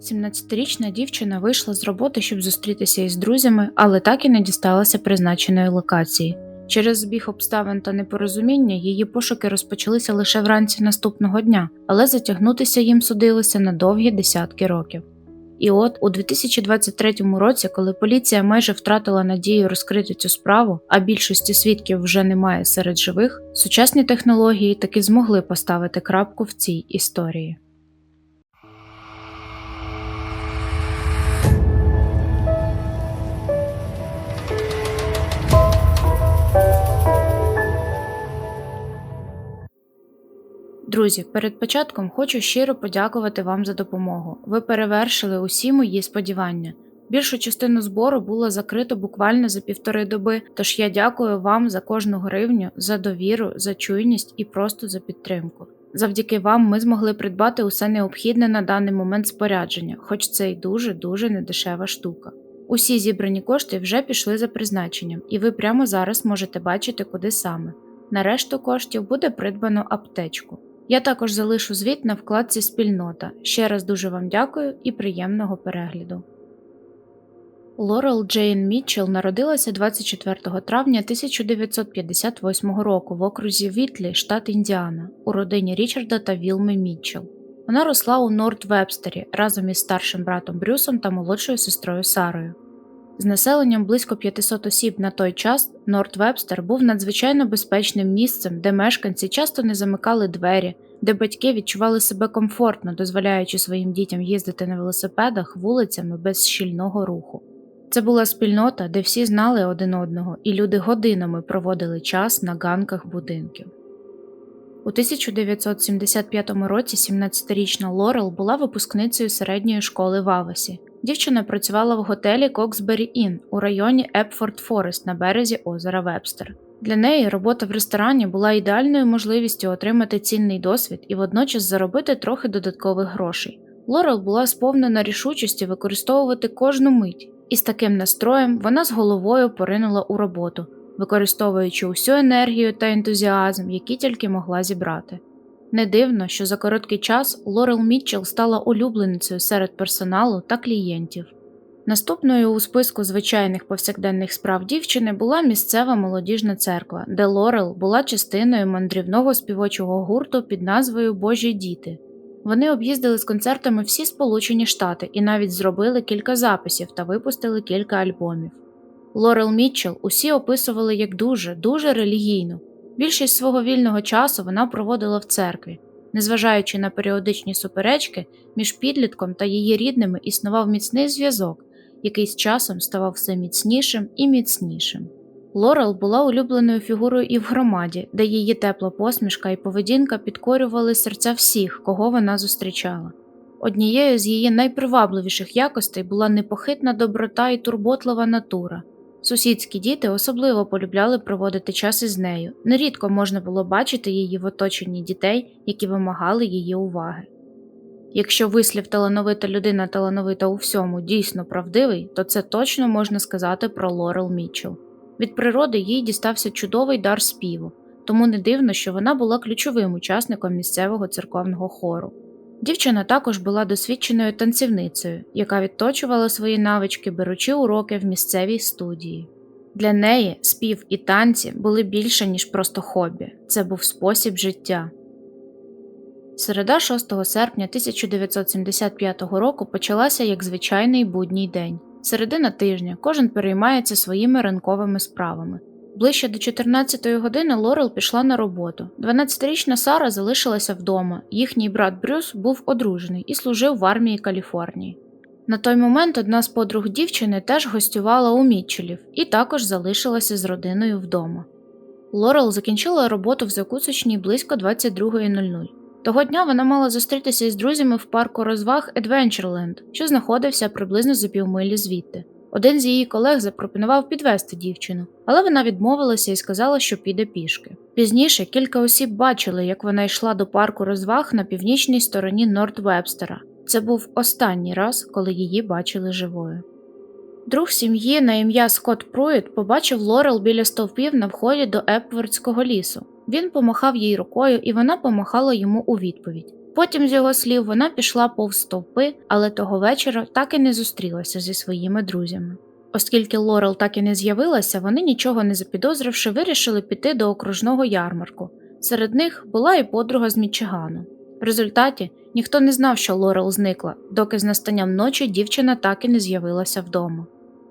17-річна дівчина вийшла з роботи, щоб зустрітися із друзями, але так і не дісталася призначеної локації. Через збіг обставин та непорозуміння її пошуки розпочалися лише вранці наступного дня, але затягнутися їм судилося на довгі десятки років. І от у 2023 році, коли поліція майже втратила надію розкрити цю справу, а більшості свідків вже немає серед живих, сучасні технології таки змогли поставити крапку в цій історії. Друзі, перед початком хочу щиро подякувати вам за допомогу. Ви перевершили усі мої сподівання. Більшу частину збору було закрито буквально за півтори доби, тож я дякую вам за кожну гривню, за довіру, за чуйність і просто за підтримку. Завдяки вам ми змогли придбати усе необхідне на даний момент спорядження, хоч це й дуже дуже недешева штука. Усі зібрані кошти вже пішли за призначенням, і ви прямо зараз можете бачити, куди саме. На решту коштів буде придбано аптечку. Я також залишу звіт на вкладці Спільнота. Ще раз дуже вам дякую і приємного перегляду. Лорел Джейн Мітчелл народилася 24 травня 1958 року в окрузі Вітлі, штат Індіана, у родині Річарда та Вілми Мітчелл. Вона росла у Норт Вебстері разом із старшим братом Брюсом та молодшою сестрою Сарою. З населенням близько 500 осіб на той час Норт Вебстер був надзвичайно безпечним місцем, де мешканці часто не замикали двері, де батьки відчували себе комфортно, дозволяючи своїм дітям їздити на велосипедах вулицями без щільного руху. Це була спільнота, де всі знали один одного, і люди годинами проводили час на ганках будинків. У 1975 році 17-річна Лорел була випускницею середньої школи в Авасі. Дівчина працювала в готелі Коксбері Ін у районі Епфорд Форест на березі озера Вебстер. Для неї робота в ресторані була ідеальною можливістю отримати цінний досвід і водночас заробити трохи додаткових грошей. Лорел була сповнена рішучості використовувати кожну мить, і з таким настроєм вона з головою поринула у роботу, використовуючи усю енергію та ентузіазм, які тільки могла зібрати. Не дивно, що за короткий час Лорел Мітчелл стала улюбленицею серед персоналу та клієнтів. Наступною у списку звичайних повсякденних справ дівчини була місцева молодіжна церква, де Лорел була частиною мандрівного співочого гурту під назвою Божі діти. Вони об'їздили з концертами всі Сполучені Штати і навіть зробили кілька записів та випустили кілька альбомів. Лорел Мітчелл усі описували як дуже, дуже релігійну. Більшість свого вільного часу вона проводила в церкві. Незважаючи на періодичні суперечки, між підлітком та її рідними існував міцний зв'язок, який з часом ставав все міцнішим і міцнішим. Лорел була улюбленою фігурою і в громаді, де її тепла посмішка і поведінка підкорювали серця всіх, кого вона зустрічала. Однією з її найпривабливіших якостей була непохитна доброта і турботлива натура. Сусідські діти особливо полюбляли проводити час із нею. Нерідко можна було бачити її в оточенні дітей, які вимагали її уваги. Якщо вислів талановита людина талановита у всьому дійсно правдивий, то це точно можна сказати про Лорел Мітчелл. Від природи їй дістався чудовий дар співу, тому не дивно, що вона була ключовим учасником місцевого церковного хору. Дівчина також була досвідченою танцівницею, яка відточувала свої навички, беручи уроки в місцевій студії. Для неї спів і танці були більше, ніж просто хобі, це був спосіб життя. Середа 6 серпня 1975 року почалася як звичайний будній день. Середина тижня кожен переймається своїми ранковими справами. Ближче до 14-ї години Лорел пішла на роботу. 12-річна Сара залишилася вдома. Їхній брат Брюс був одружений і служив в армії Каліфорнії. На той момент одна з подруг дівчини теж гостювала у Мітчелів і також залишилася з родиною вдома. Лорел закінчила роботу в закусочній близько 22.00. Того дня вона мала зустрітися із друзями в парку розваг Adventureland, що знаходився приблизно за півмилі звідти. Один з її колег запропонував підвести дівчину, але вона відмовилася і сказала, що піде пішки. Пізніше кілька осіб бачили, як вона йшла до парку розваг на північній стороні Норт Вебстера. Це був останній раз, коли її бачили живою. Друг сім'ї на ім'я Скотт Пруїт побачив Лорел біля стовпів на вході до Епвардського лісу. Він помахав їй рукою, і вона помахала йому у відповідь. Потім, з його слів, вона пішла повз стовпи, але того вечора так і не зустрілася зі своїми друзями. Оскільки Лорел так і не з'явилася, вони нічого не запідозривши, вирішили піти до окружного ярмарку. Серед них була і подруга з Мічигану. В результаті ніхто не знав, що Лорел зникла, доки з настанням ночі дівчина так і не з'явилася вдома.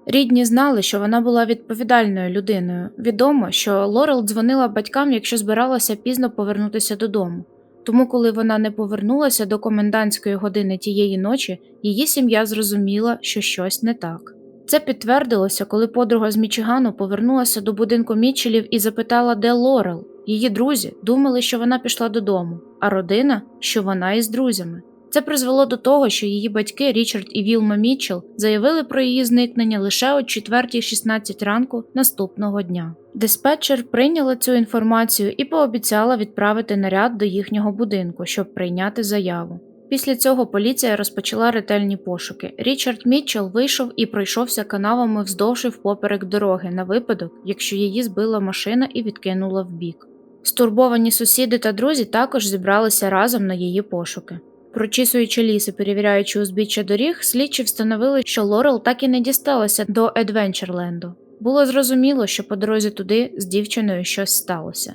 Рідні знали, що вона була відповідальною людиною. Відомо, що Лорел дзвонила батькам, якщо збиралася пізно повернутися додому. Тому, коли вона не повернулася до комендантської години тієї ночі, її сім'я зрозуміла, що щось не так. Це підтвердилося, коли подруга з Мічигану повернулася до будинку Мічелів і запитала, де Лорел. Її друзі думали, що вона пішла додому, а родина, що вона із друзями. Це призвело до того, що її батьки Річард і Вілма Мітчелл заявили про її зникнення лише о 4.16 ранку наступного дня. Диспетчер прийняла цю інформацію і пообіцяла відправити наряд до їхнього будинку, щоб прийняти заяву. Після цього поліція розпочала ретельні пошуки. Річард Мітчелл вийшов і пройшовся канавами вздовж і впоперек дороги на випадок, якщо її збила машина і відкинула вбік. Стурбовані сусіди та друзі також зібралися разом на її пошуки. Прочісуючи ліс і перевіряючи узбіччя доріг, слідчі встановили, що Лорел так і не дісталася до Едвенчерленду. Було зрозуміло, що по дорозі туди з дівчиною щось сталося.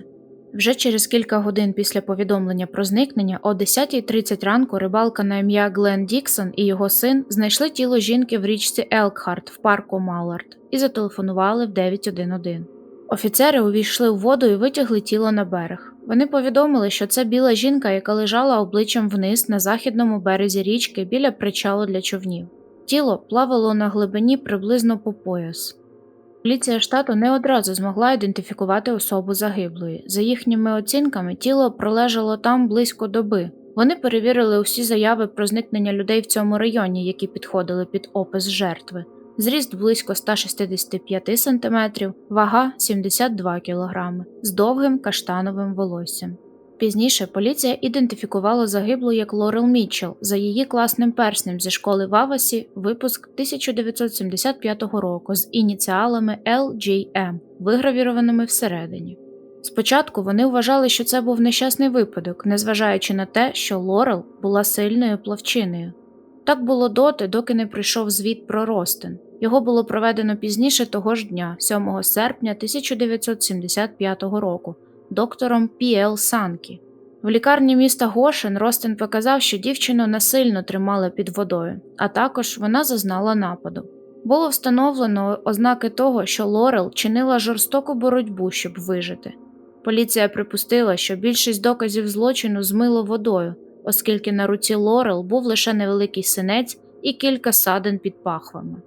Вже через кілька годин після повідомлення про зникнення о 10.30 ранку рибалка на ім'я Глен Діксон і його син знайшли тіло жінки в річці Елкхарт в парку Маллард і зателефонували в 911. Офіцери увійшли в воду і витягли тіло на берег. Вони повідомили, що це біла жінка, яка лежала обличчям вниз на західному березі річки біля причалу для човнів. Тіло плавало на глибині приблизно по пояс. Поліція штату не одразу змогла ідентифікувати особу загиблої. За їхніми оцінками, тіло пролежало там близько доби. Вони перевірили усі заяви про зникнення людей в цьому районі, які підходили під опис жертви. Зріст близько 165 см, вага 72 кг, з довгим каштановим волоссям. Пізніше поліція ідентифікувала загиблу як Лорел Мітчелл за її класним перснем зі школи в Авасі, випуск 1975 року з ініціалами LJM, вигравірованими всередині. Спочатку вони вважали, що це був нещасний випадок, незважаючи на те, що Лорел була сильною плавчиною. Так було доти, доки не прийшов звіт про Ростин. Його було проведено пізніше того ж дня, 7 серпня 1975 року, доктором Пі.Л. Санкі. В лікарні міста Гошин Ростин показав, що дівчину насильно тримали під водою, а також вона зазнала нападу. Було встановлено ознаки того, що Лорел чинила жорстоку боротьбу, щоб вижити. Поліція припустила, що більшість доказів злочину змило водою, оскільки на руці Лорел був лише невеликий синець і кілька садин під пахвами.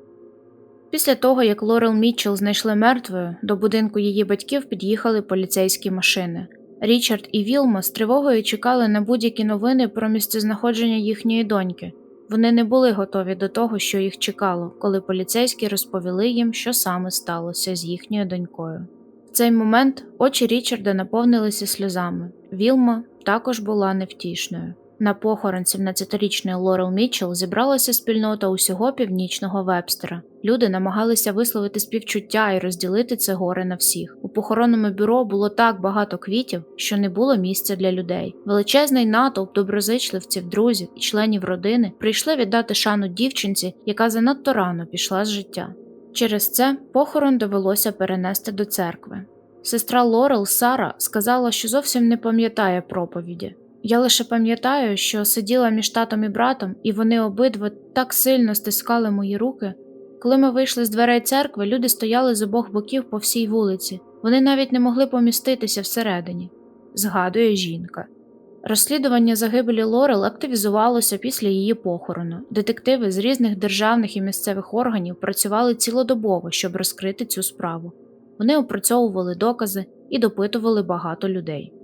Після того, як Лорел Мітчелл знайшли мертвою, до будинку її батьків під'їхали поліцейські машини. Річард і Вілма з тривогою чекали на будь-які новини про місцезнаходження їхньої доньки. Вони не були готові до того, що їх чекало, коли поліцейські розповіли їм, що саме сталося з їхньою донькою. В цей момент очі Річарда наповнилися сльозами. Вілма також була невтішною. На похорон 17-річної Лорел Мітчелл зібралася спільнота усього північного вебстера. Люди намагалися висловити співчуття і розділити це горе на всіх. У похоронному бюро було так багато квітів, що не було місця для людей. Величезний натовп доброзичливців, друзів і членів родини прийшли віддати шану дівчинці, яка занадто рано пішла з життя. Через це похорон довелося перенести до церкви. Сестра Лорел Сара сказала, що зовсім не пам'ятає проповіді. Я лише пам'ятаю, що сиділа між татом і братом, і вони обидва так сильно стискали мої руки. Коли ми вийшли з дверей церкви, люди стояли з обох боків по всій вулиці, вони навіть не могли поміститися всередині, згадує жінка. Розслідування загибелі Лорел активізувалося після її похорону. Детективи з різних державних і місцевих органів працювали цілодобово, щоб розкрити цю справу. Вони опрацьовували докази і допитували багато людей.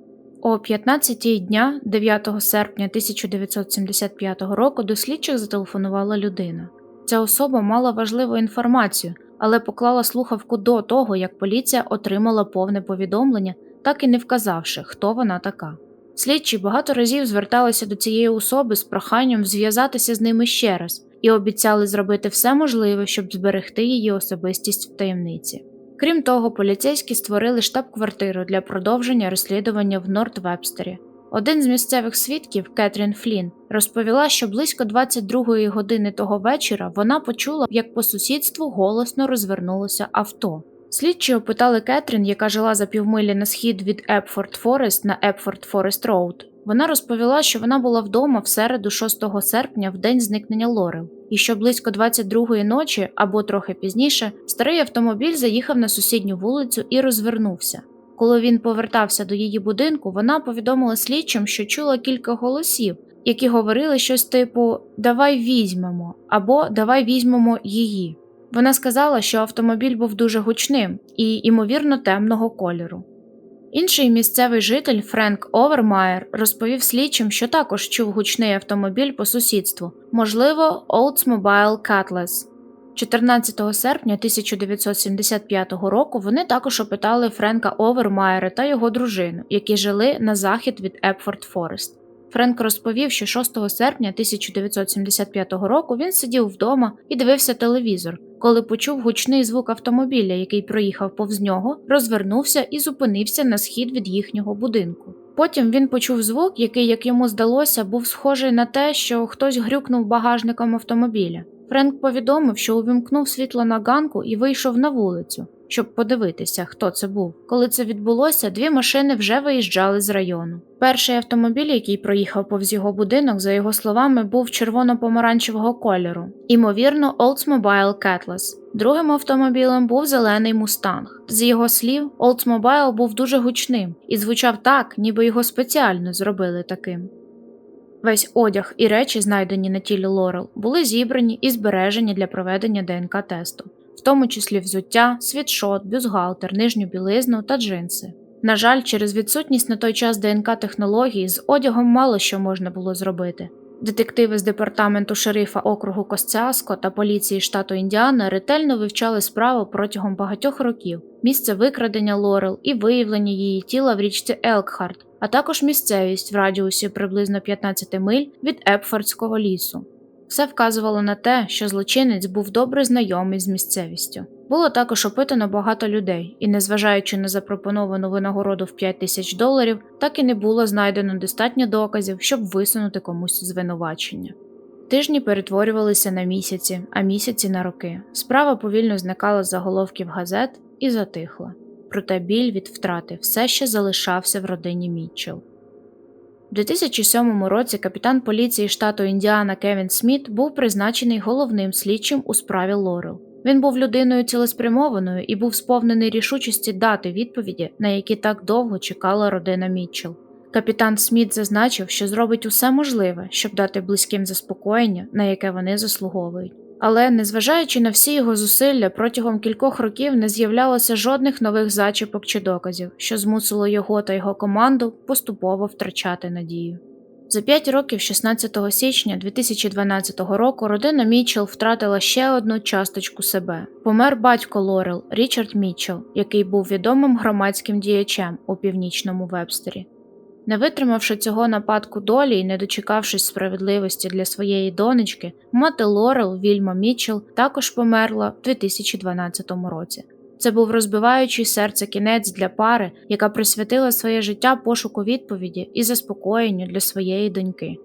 О 15 дня 9 серпня 1975 року до слідчих зателефонувала людина. Ця особа мала важливу інформацію, але поклала слухавку до того, як поліція отримала повне повідомлення, так і не вказавши, хто вона така. Слідчі багато разів зверталися до цієї особи з проханням зв'язатися з ними ще раз і обіцяли зробити все можливе, щоб зберегти її особистість в таємниці. Крім того, поліцейські створили штаб-квартиру для продовження розслідування в Норт-Вебстері. Один з місцевих свідків, Кетрін Флін, розповіла, що близько 22-ї години того вечора вона почула, як по сусідству голосно розвернулося авто. Слідчі опитали Кетрін, яка жила за півмилі на схід від Епфорд Форест на Епфорд Форест Роуд. Вона розповіла, що вона була вдома в середу 6 серпня в день зникнення Лорел, і що близько 22-ї ночі або трохи пізніше старий автомобіль заїхав на сусідню вулицю і розвернувся. Коли він повертався до її будинку, вона повідомила слідчим, що чула кілька голосів, які говорили щось типу Давай візьмемо або Давай візьмемо її. Вона сказала, що автомобіль був дуже гучним і, ймовірно, темного кольору. Інший місцевий житель Френк Овермаєр розповів слідчим, що також чув гучний автомобіль по сусідству, можливо, Oldsmobile Cutlass. 14 серпня 1975 року вони також опитали Френка Овермаєра та його дружину, які жили на захід від Епфорд Форест. Френк розповів, що 6 серпня 1975 року він сидів вдома і дивився телевізор, коли почув гучний звук автомобіля, який проїхав повз нього, розвернувся і зупинився на схід від їхнього будинку. Потім він почув звук, який, як йому здалося, був схожий на те, що хтось грюкнув багажником автомобіля. Френк повідомив, що увімкнув світло на ганку і вийшов на вулицю, щоб подивитися, хто це був. Коли це відбулося, дві машини вже виїжджали з району. Перший автомобіль, який проїхав повз його будинок, за його словами, був червоно-помаранчевого кольору, імовірно, Oldsmobile Cutlass. Другим автомобілем був зелений мустанг. З його слів, Oldsmobile був дуже гучним і звучав так, ніби його спеціально зробили таким. Весь одяг і речі, знайдені на тілі Лорел, були зібрані і збережені для проведення ДНК-тесту, в тому числі взуття, світшот, бюстгальтер, нижню білизну та джинси. На жаль, через відсутність на той час ДНК-технології з одягом мало що можна було зробити. Детективи з департаменту шерифа округу Костяско та поліції штату Індіана ретельно вивчали справу протягом багатьох років, місце викрадення Лорел і виявлення її тіла в річці Елкхарт, а також місцевість в радіусі приблизно 15 миль від Епфордського лісу. Все вказувало на те, що злочинець був добре знайомий з місцевістю. Було також опитано багато людей, і, незважаючи на запропоновану винагороду в 5 тисяч доларів, так і не було знайдено достатньо доказів, щоб висунути комусь звинувачення. Тижні перетворювалися на місяці, а місяці на роки. Справа повільно зникала з заголовків газет і затихла. Проте біль від втрати все ще залишався в родині Мітчелл. У 2007 році капітан поліції штату Індіана Кевін Сміт був призначений головним слідчим у справі Лорел. Він був людиною цілеспрямованою і був сповнений рішучості дати відповіді, на які так довго чекала родина Мітчелл. Капітан Сміт зазначив, що зробить усе можливе, щоб дати близьким заспокоєння, на яке вони заслуговують. Але, незважаючи на всі його зусилля, протягом кількох років не з'являлося жодних нових зачіпок чи доказів, що змусило його та його команду поступово втрачати надію. За п'ять років, 16 січня 2012 року, родина Мітчелл втратила ще одну часточку себе. Помер батько Лорел Річард Мітчелл, який був відомим громадським діячем у північному вебстері. Не витримавши цього нападку долі і не дочекавшись справедливості для своєї донечки, мати Лорел Вільма Мітчелл також померла в 2012 році. Це був розбиваючий серце кінець для пари, яка присвятила своє життя пошуку відповіді і заспокоєнню для своєї доньки.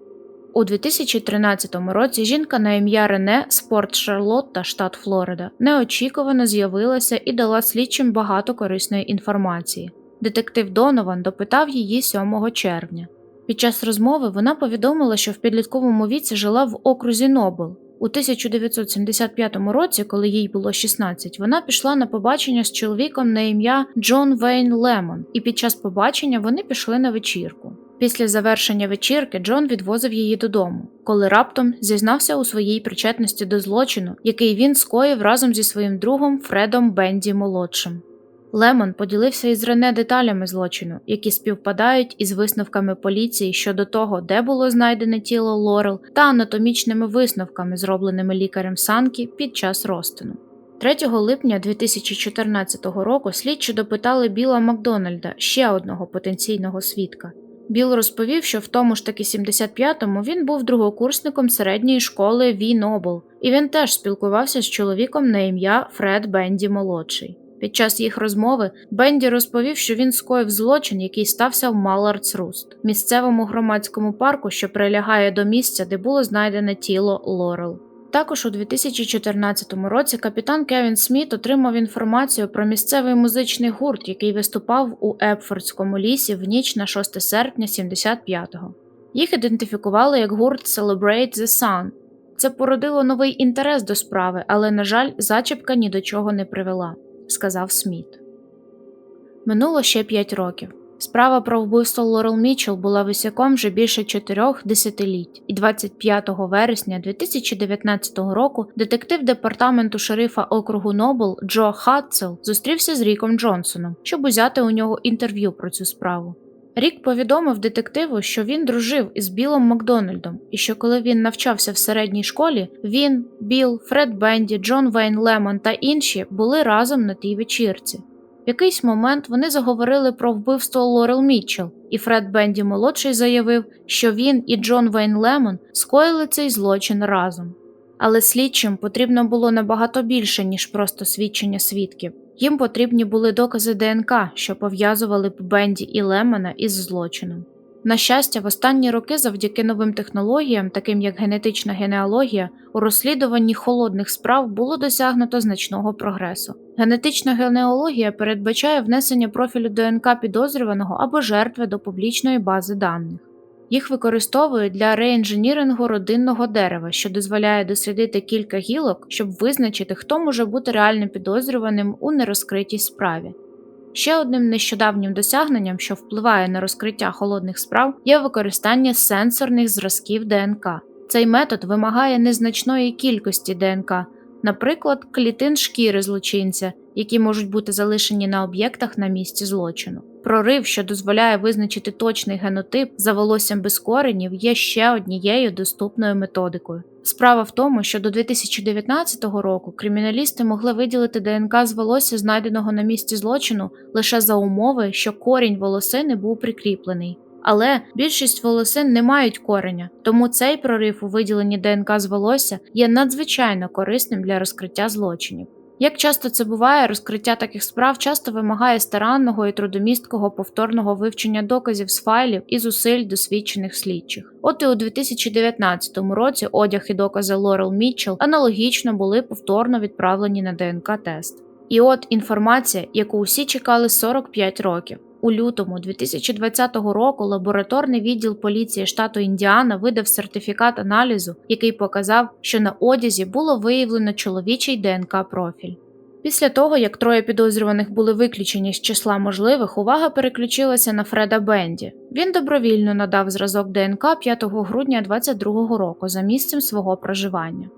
У 2013 році жінка на ім'я Рене Спорт Шарлотта, штат Флорида, неочікувано з'явилася і дала слідчим багато корисної інформації. Детектив Донован допитав її 7 червня. Під час розмови вона повідомила, що в підлітковому віці жила в окрузі Нобл. У 1975 році, коли їй було 16, вона пішла на побачення з чоловіком на ім'я Джон Вейн Лемон, і під час побачення вони пішли на вечірку. Після завершення вечірки Джон відвозив її додому, коли раптом зізнався у своїй причетності до злочину, який він скоїв разом зі своїм другом Фредом Бенді молодшим. Лемон поділився із Рене деталями злочину, які співпадають із висновками поліції щодо того, де було знайдене тіло Лорел, та анатомічними висновками, зробленими лікарем Санкі під час розтину. 3 липня 2014 року слідчі допитали Біла Макдональда, ще одного потенційного свідка. Біл розповів, що в тому ж таки 75-му він був другокурсником середньої школи Ві Нобл, і він теж спілкувався з чоловіком на ім'я Фред Бенді молодший. Під час їх розмови Бенді розповів, що він скоїв злочин, який стався в Малардс Руст, місцевому громадському парку, що прилягає до місця, де було знайдене тіло Лорел. Також у 2014 році капітан Кевін Сміт отримав інформацію про місцевий музичний гурт, який виступав у Епфордському лісі в ніч на 6 серпня 75-го. Їх ідентифікували як гурт Celebrate the Sun. Це породило новий інтерес до справи, але, на жаль, зачіпка ні до чого не привела, сказав Сміт. Минуло ще п'ять років. Справа про вбивство Лорел Мічел була висяком вже більше чотирьох десятиліть, і 25 вересня 2019 року детектив департаменту шерифа округу Нобл Джо Хатцел зустрівся з Ріком Джонсоном, щоб узяти у нього інтерв'ю про цю справу. Рік повідомив детективу, що він дружив із Білом Макдональдом, і що коли він навчався в середній школі, він, Біл, Фред Бенді, Джон Вейн Лемон та інші були разом на тій вечірці. В якийсь момент вони заговорили про вбивство Лорел Мітчелл, і Фред Бенді молодший заявив, що він і Джон Вейн Лемон скоїли цей злочин разом. Але слідчим потрібно було набагато більше, ніж просто свідчення свідків. Їм потрібні були докази ДНК, що пов'язували б Бенді і Лемона із злочином. На щастя, в останні роки, завдяки новим технологіям, таким як генетична генеалогія, у розслідуванні холодних справ було досягнуто значного прогресу. Генетична генеалогія передбачає внесення профілю ДНК підозрюваного або жертви до публічної бази даних. Їх використовують для реінженірингу родинного дерева, що дозволяє дослідити кілька гілок, щоб визначити, хто може бути реально підозрюваним у нерозкритій справі. Ще одним нещодавнім досягненням, що впливає на розкриття холодних справ, є використання сенсорних зразків ДНК. Цей метод вимагає незначної кількості ДНК, наприклад, клітин шкіри злочинця, які можуть бути залишені на об'єктах на місці злочину. Прорив, що дозволяє визначити точний генотип за волоссям без коренів, є ще однією доступною методикою. Справа в тому, що до 2019 року криміналісти могли виділити ДНК з волосся, знайденого на місці злочину, лише за умови, що корінь волосини був прикріплений. Але більшість волосин не мають кореня, тому цей прорив у виділенні ДНК з волосся є надзвичайно корисним для розкриття злочинів. Як часто це буває, розкриття таких справ часто вимагає старанного і трудомісткого повторного вивчення доказів з файлів і зусиль досвідчених слідчих. От і у 2019 році одяг і докази Лорел Мітчелл аналогічно були повторно відправлені на ДНК-тест. І от інформація, яку усі чекали 45 років. У лютому 2020 року лабораторний відділ поліції штату Індіана видав сертифікат аналізу, який показав, що на одязі було виявлено чоловічий ДНК профіль. Після того, як троє підозрюваних були виключені з числа можливих, увага переключилася на Фреда Бенді. Він добровільно надав зразок ДНК 5 грудня 2022 року за місцем свого проживання.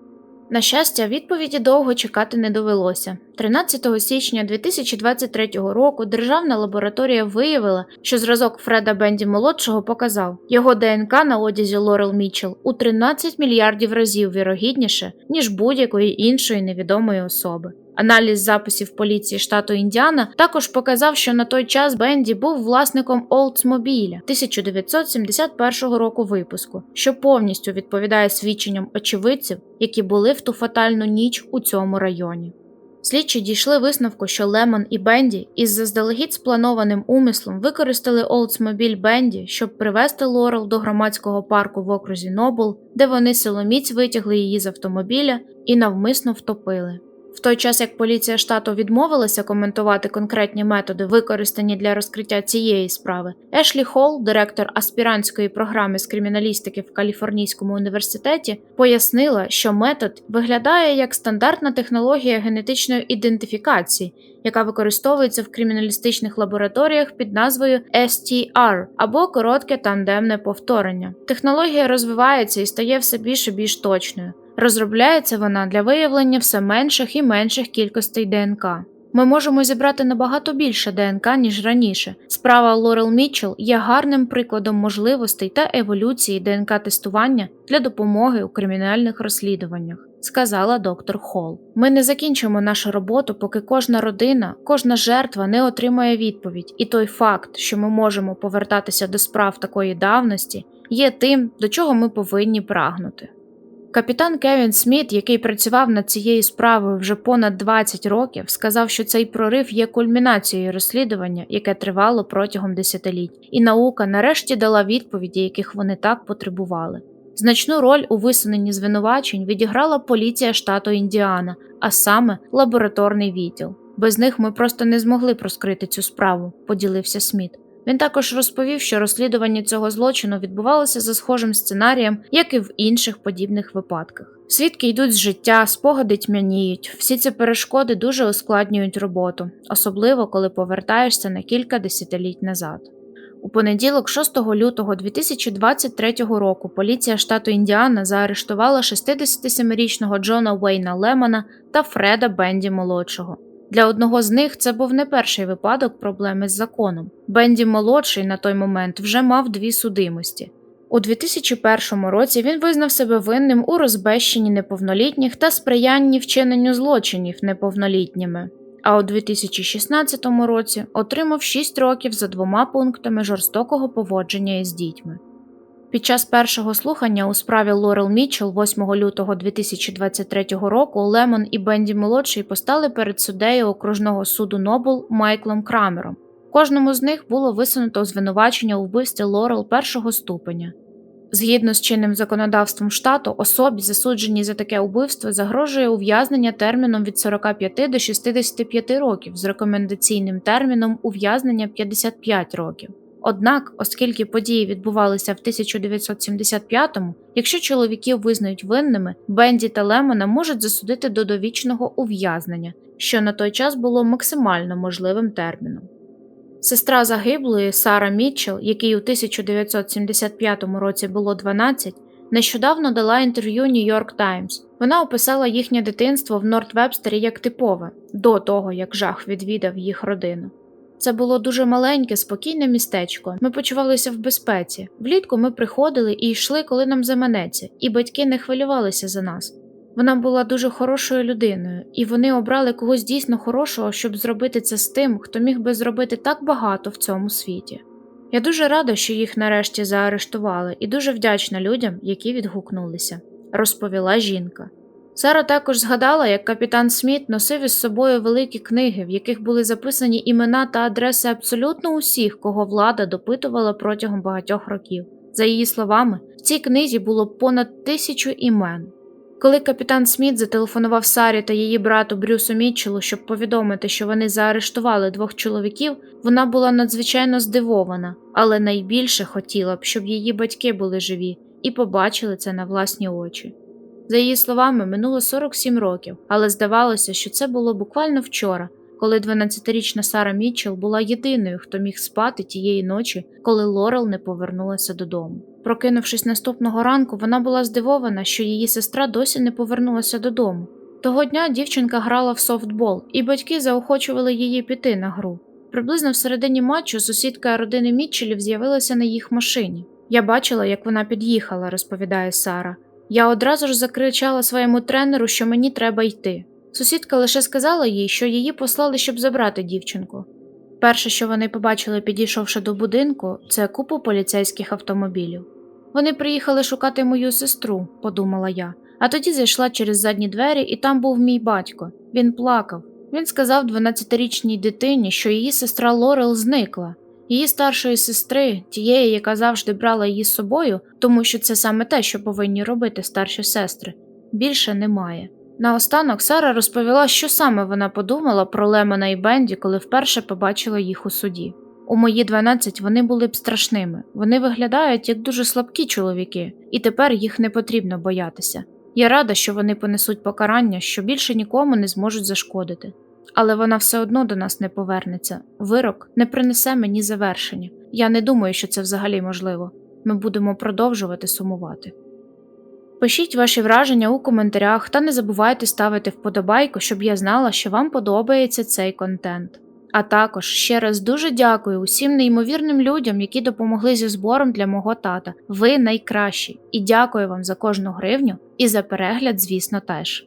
На щастя, відповіді довго чекати не довелося. 13 січня 2023 року Державна лабораторія виявила, що зразок Фреда Бенді молодшого показав його ДНК на одязі Лорел Мічел у 13 мільярдів разів вірогідніше, ніж будь-якої іншої невідомої особи. Аналіз записів поліції штату Індіана також показав, що на той час Бенді був власником Oldsmobile 1971 року випуску, що повністю відповідає свідченням очевидців, які були в ту фатальну ніч у цьому районі. Слідчі дійшли висновку, що Лемон і Бенді із заздалегідь спланованим умислом використали Oldsmobile Бенді, щоб привезти Лорел до громадського парку в окрузі Нобл, де вони силоміць витягли її з автомобіля і навмисно втопили. В той час як поліція штату відмовилася коментувати конкретні методи, використані для розкриття цієї справи, Ешлі Холл, директор аспірантської програми з криміналістики в Каліфорнійському університеті, пояснила, що метод виглядає як стандартна технологія генетичної ідентифікації, яка використовується в криміналістичних лабораторіях під назвою STR або коротке тандемне повторення. Технологія розвивається і стає все більш і більш точною. Розробляється вона для виявлення все менших і менших кількостей ДНК. Ми можемо зібрати набагато більше ДНК, ніж раніше. Справа Лорел Мітчелл є гарним прикладом можливостей та еволюції ДНК-тестування для допомоги у кримінальних розслідуваннях, сказала доктор Холл. Ми не закінчимо нашу роботу, поки кожна родина, кожна жертва не отримає відповідь, і той факт, що ми можемо повертатися до справ такої давності, є тим, до чого ми повинні прагнути. Капітан Кевін Сміт, який працював над цією справою вже понад 20 років, сказав, що цей прорив є кульмінацією розслідування, яке тривало протягом десятиліть, і наука нарешті дала відповіді, яких вони так потребували. Значну роль у висуненні звинувачень відіграла поліція штату Індіана, а саме лабораторний відділ. Без них ми просто не змогли проскрити цю справу, поділився Сміт. Він також розповів, що розслідування цього злочину відбувалося за схожим сценарієм, як і в інших подібних випадках. Свідки йдуть з життя, спогади тьмяніють. Всі ці перешкоди дуже ускладнюють роботу, особливо коли повертаєшся на кілька десятиліть назад. У понеділок, 6 лютого 2023 року, поліція штату Індіана заарештувала 67-річного Джона Уейна Лемона та Фреда Бенді молодшого. Для одного з них це був не перший випадок проблеми з законом. Бенді молодший на той момент вже мав дві судимості. У 2001 році він визнав себе винним у розбещенні неповнолітніх та сприянні вчиненню злочинів неповнолітніми, а у 2016 році отримав 6 років за двома пунктами жорстокого поводження із дітьми. Під час першого слухання у справі Лорел Мітчелл 8 лютого 2023 року Лемон і Бенді молодший постали перед суддею окружного суду Нобл Майклом Крамером. Кожному з них було висунуто звинувачення у вбивстві Лорел першого ступеня. Згідно з чинним законодавством штату, особі, засудженій за таке вбивство, загрожує ув'язнення терміном від 45 до 65 років з рекомендаційним терміном ув'язнення 55 років. Однак, оскільки події відбувалися в 1975-му, якщо чоловіків визнають винними, Бенді та Лемона можуть засудити до довічного ув'язнення, що на той час було максимально можливим терміном. Сестра загиблої Сара Мітчелл, якій у 1975 році було 12, нещодавно дала інтерв'ю New York Times. Вона описала їхнє дитинство в Норт-Вебстері як типове, до того як жах відвідав їх родину. Це було дуже маленьке, спокійне містечко. Ми почувалися в безпеці. Влітку ми приходили і йшли, коли нам заманеться, і батьки не хвилювалися за нас. Вона була дуже хорошою людиною, і вони обрали когось дійсно хорошого, щоб зробити це з тим, хто міг би зробити так багато в цьому світі. Я дуже рада, що їх нарешті заарештували, і дуже вдячна людям, які відгукнулися, розповіла жінка. Сара також згадала, як капітан Сміт носив із собою великі книги, в яких були записані імена та адреси абсолютно усіх, кого влада допитувала протягом багатьох років. За її словами, в цій книзі було понад тисячу імен. Коли капітан Сміт зателефонував Сарі та її брату Брюсу Мітчелу, щоб повідомити, що вони заарештували двох чоловіків, вона була надзвичайно здивована, але найбільше хотіла б, щоб її батьки були живі і побачили це на власні очі. За її словами, минуло 47 років, але здавалося, що це було буквально вчора, коли 12-річна Сара Мітчелл була єдиною, хто міг спати тієї ночі, коли Лорел не повернулася додому. Прокинувшись наступного ранку, вона була здивована, що її сестра досі не повернулася додому. Того дня дівчинка грала в софтбол, і батьки заохочували її піти на гру. Приблизно в середині матчу сусідка родини Мітчелів з'явилася на їх машині. Я бачила, як вона під'їхала, розповідає Сара. Я одразу ж закричала своєму тренеру, що мені треба йти. Сусідка лише сказала їй, що її послали, щоб забрати дівчинку. Перше, що вони побачили, підійшовши до будинку, це купу поліцейських автомобілів. Вони приїхали шукати мою сестру, подумала я, а тоді зайшла через задні двері, і там був мій батько. Він плакав. Він сказав 12-річній дитині, що її сестра Лорел зникла. Її старшої сестри, тієї, яка завжди брала її з собою, тому що це саме те, що повинні робити старші сестри, більше немає. Наостанок Сара розповіла, що саме вона подумала про Лемона і Бенді, коли вперше побачила їх у суді. У мої 12 вони були б страшними, вони виглядають як дуже слабкі чоловіки, і тепер їх не потрібно боятися. Я рада, що вони понесуть покарання, що більше нікому не зможуть зашкодити. Але вона все одно до нас не повернеться. Вирок не принесе мені завершення. Я не думаю, що це взагалі можливо. Ми будемо продовжувати сумувати. Пишіть ваші враження у коментарях та не забувайте ставити вподобайку, щоб я знала, що вам подобається цей контент. А також ще раз дуже дякую усім неймовірним людям, які допомогли зі збором для мого тата. Ви найкращі, і дякую вам за кожну гривню і за перегляд, звісно, теж.